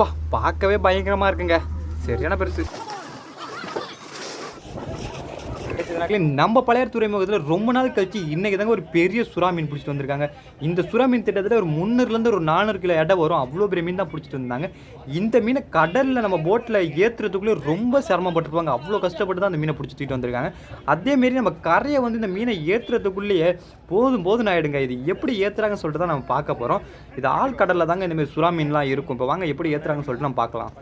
அப்பா பார்க்கவே பயங்கரமாக இருக்குங்க. சரியான பெருசு. நம்ம பழையார் துறைமுகத்தில் ரொம்ப நாள் கழிச்சு இன்னைக்கு தாங்க ஒரு பெரிய சுறா மீன் பிடிச்சிட்டு வந்திருக்காங்க. இந்த சுறா மீன் திட்டத்தில் ஒரு முந்நூறுலேருந்து ஒரு நானூறு கிலோ எடை வரும். அவ்வளோ பெரிய மீன் தான் பிடிச்சிட்டு வந்தாங்க. இந்த மீனை கடலில் நம்ம போட்டில் ஏற்றுறதுக்குள்ளே ரொம்ப சிரமப்பட்டுருப்பாங்க. அவ்வளோ கஷ்டப்பட்டு தான் அந்த மீனை பிடிச்சிட்டு வந்திருக்காங்க. அதேமாரி நம்ம கரையை வந்து இந்த மீனை ஏற்றுறதுக்குள்ளேயே போதும் போதும் ஆகிடுங்க இது எப்படி ஏற்றுறாங்கன்னு சொல்லிட்டு தான் நம்ம பார்க்க போகிறோம் இது ஆள் கடலில் தாங்க இந்த மாதிரி சுறா மீன்லாம் இருக்கும். இப்போ வாங்க எப்படி ஏற்றுறாங்கன்னு சொல்லிட்டு நம்ம பார்க்கலாம்.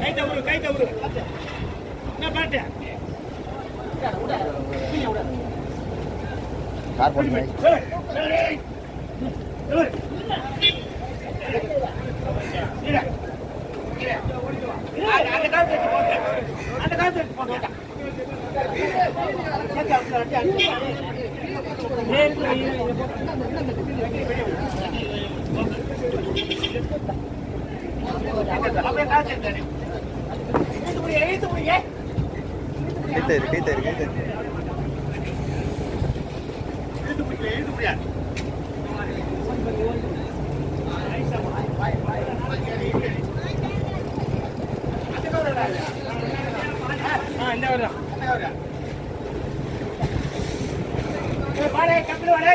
கை தவறு கை தவறு என்ன பாட்டு கைத்தரு கைத்தரு கைத்தரு இந்த வருதான் வாடே கப்பில் வாடே.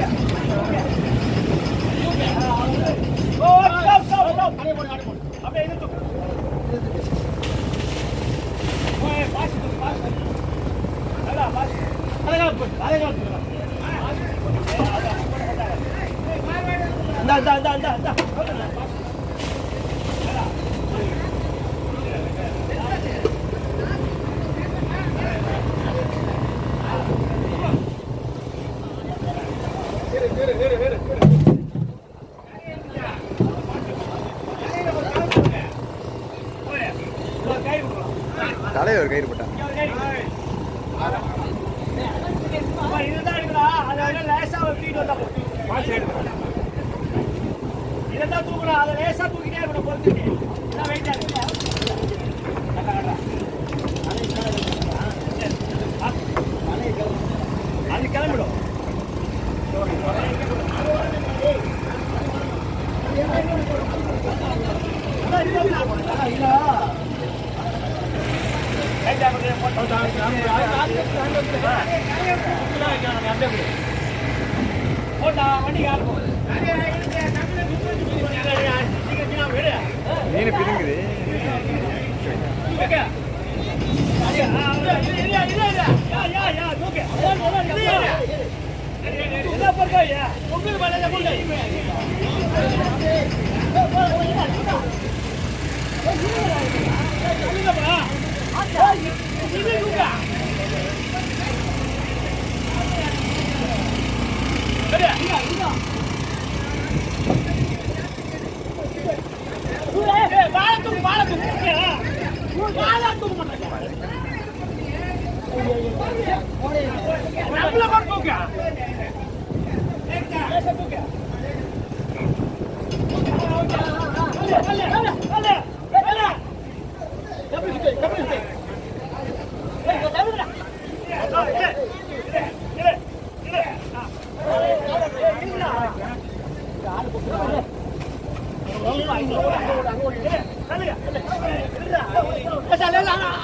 இந்தா இந்தா இந்தா இந்தா இந்தா கை விடுறோம் தலைவர் கயிறு போட்டான் அப்பா, இதுதான் இருக்குடா. அதை விட லேசா தூக்கிட்டு வந்தா தலைவர் கயிறு எடுக்கணும். இதான் தூக்கணும். அதை லேசா தூக்கிட்டே இருக்கணும் பொறுத்துட்டு. இதான் weight போட்டா வண்டி யாரு மீன் பிதுங்குது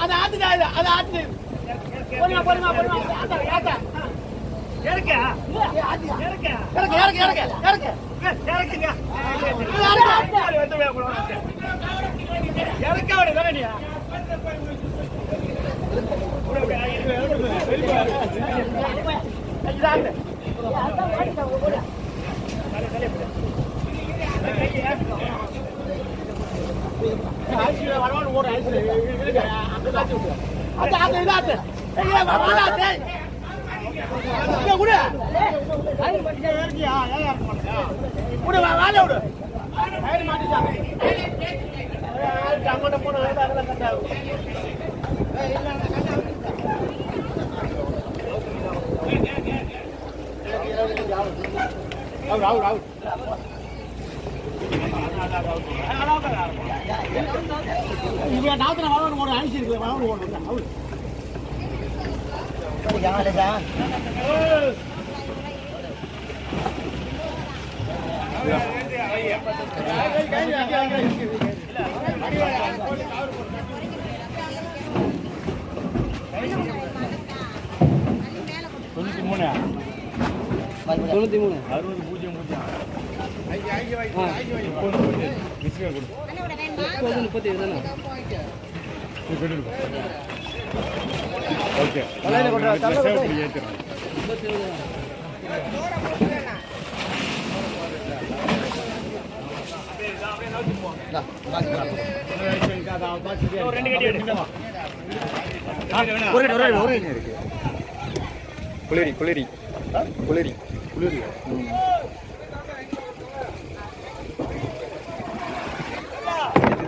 அது ஆத்துடா இது அது ஆத்து பொறுமா பொறுமா பொறுமா ஆத்தா ஆத்தா இறக்க. இறக்க. இறக்க இறக்க இறக்க இறக்க. இறக்குங்க. இறக்க அவனை தானே இதாங்க ஐஸ்ல வரவன் ஓடு ஐஸ்ல அந்த அவுட் அவுட் அவுட் இவன் நாத்துல வரவன் ஒரு அரிசி இருக்கு வரவன் அவுட் தொண்ணூத்தி மூணு தொண்ணூத்தி மூணு அறுபது பூஜ்ஜியம் பூஜ்ஜியம் முப்பது முப்பத்தி ஏழு தானே ஓகே. குளிரி குளிரி. குளிரி. குளிரி.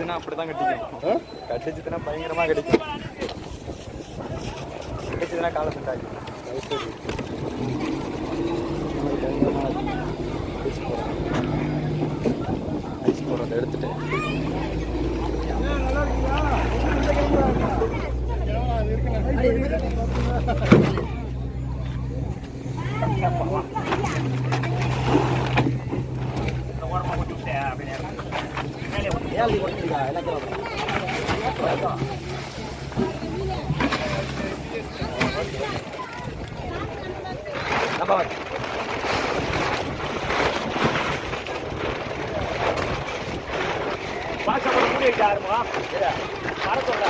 அப்படிதான் கட்டிக்கும். கட்டிச்சுதுன்னா பயங்கரமா கடிக்கும் கட்டிச்சுதுன்னா காலை செட் ஆகும் ஐஸ் போடுறத எடுத்துட்டு நம்ம பாஷா மூடி வைக்க ஆரம்பா மரத்தோட